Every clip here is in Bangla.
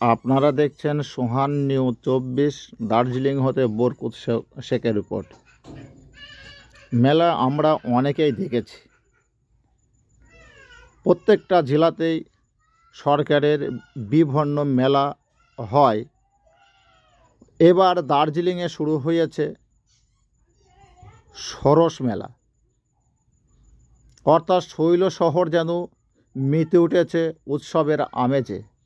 আপনারা দেখছেন সোহান নিউ চব্বিশ, দার্জিলিং হতে বোরকুত শেখের রিপোর্ট। মেলা আমরা অনেকেই দেখেছি। প্রত্যেকটা জেলাতেই সরকারের বিভিন্ন মেলা হয়। এবার দার্জিলিংয়ে শুরু হয়েছে সরস মেলা। অর্থাৎ শৈল শহর যেন মেতে উঠেছে উৎসবের আমেজে।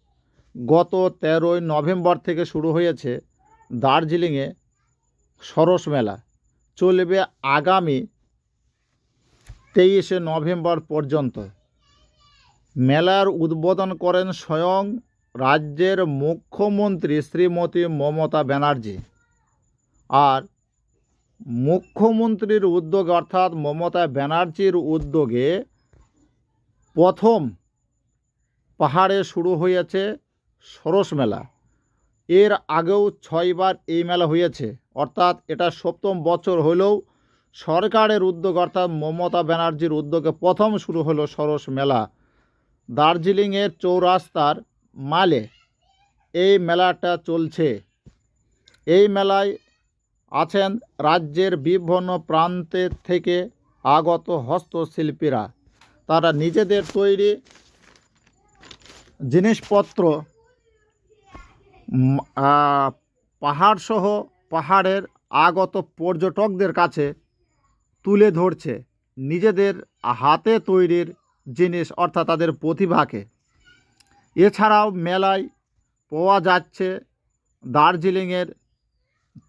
গত তেরোই নভেম্বর থেকে শুরু হয়েছে দার্জিলিংয়ে সরস মেলা। চলবে আগামী তেইশে নভেম্বর পর্যন্ত। মেলার উদ্বোধন করেন স্বয়ং রাজ্যের মুখ্যমন্ত্রী শ্রীমতী মমতা ব্যানার্জি আর মুখ্যমন্ত্রীর উদ্যোগে অর্থাৎ মমতা ব্যানার্জির উদ্যোগে প্রথম পাহাড়ে শুরু হয়েছে সরস মেলা। এর আগেও ছয়বার এই মেলা হয়েছে। অর্থাৎ এটা সপ্তম বছর হলেও সরকারের উদ্যোগ, অর্থাৎ মমতা ব্যানার্জির উদ্যোগে প্রথম শুরু হলো সরস মেলা। দার্জিলিংয়ের চৌরাস্তার মালে এই মেলাটা চলছে। এই মেলায় আছেন রাজ্যের বিভিন্ন প্রান্তের থেকে আগত হস্তশিল্পীরা। তারা নিজেদের তৈরি জিনিসপত্র পাহাড়সহ পাহাড়ের আগত পর্যটকদের কাছে তুলে ধরছে নিজেদের হাতে তৈরির জিনিস, অর্থাৎ তাদের প্রতিভাকে। এছাড়াও মেলায় পাওয়া যাচ্ছে দার্জিলিংয়ের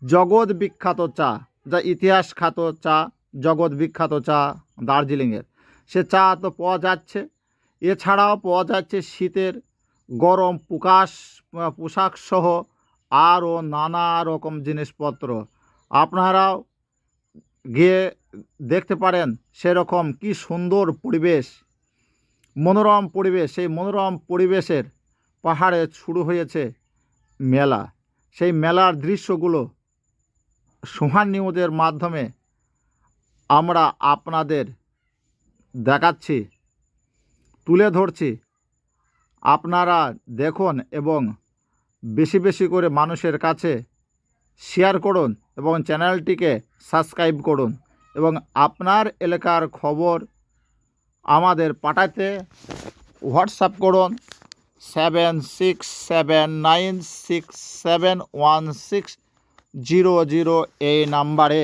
জগৎ বিখ্যাত চা, যা ইতিহাস খ্যাত চা, জগৎ বিখ্যাত চা দার্জিলিংয়ের। সে চা তো পাওয়া যাচ্ছে। এছাড়াও পাওয়া যাচ্ছে শীতের গরম পোকাশ পোশাক সহ আরও নানা রকম জিনিসপত্র। আপনারাও গিয়ে দেখতে পারেন সেরকম কি সুন্দর পরিবেশ, মনোরম পরিবেশ। সেই মনোরম পরিবেশের পাহাড়ে শুরু হয়েছে মেলা। সেই মেলার দৃশ্যগুলো সোহান নিউজের মাধ্যমে আমরা আপনাদের দেখাচ্ছি, তুলে ধরছি। আপনারা দেখুন এবং বেশি বেশি করে মানুষের কাছে শেয়ার করুন এবং চ্যানেলটিকে সাবস্ক্রাইব করুন এবং আপনার এলাকার খবর আমাদের পাঠাতে হোয়াটসঅ্যাপ করুন seven six seven nine six seven one six zero zero এই নাম্বারে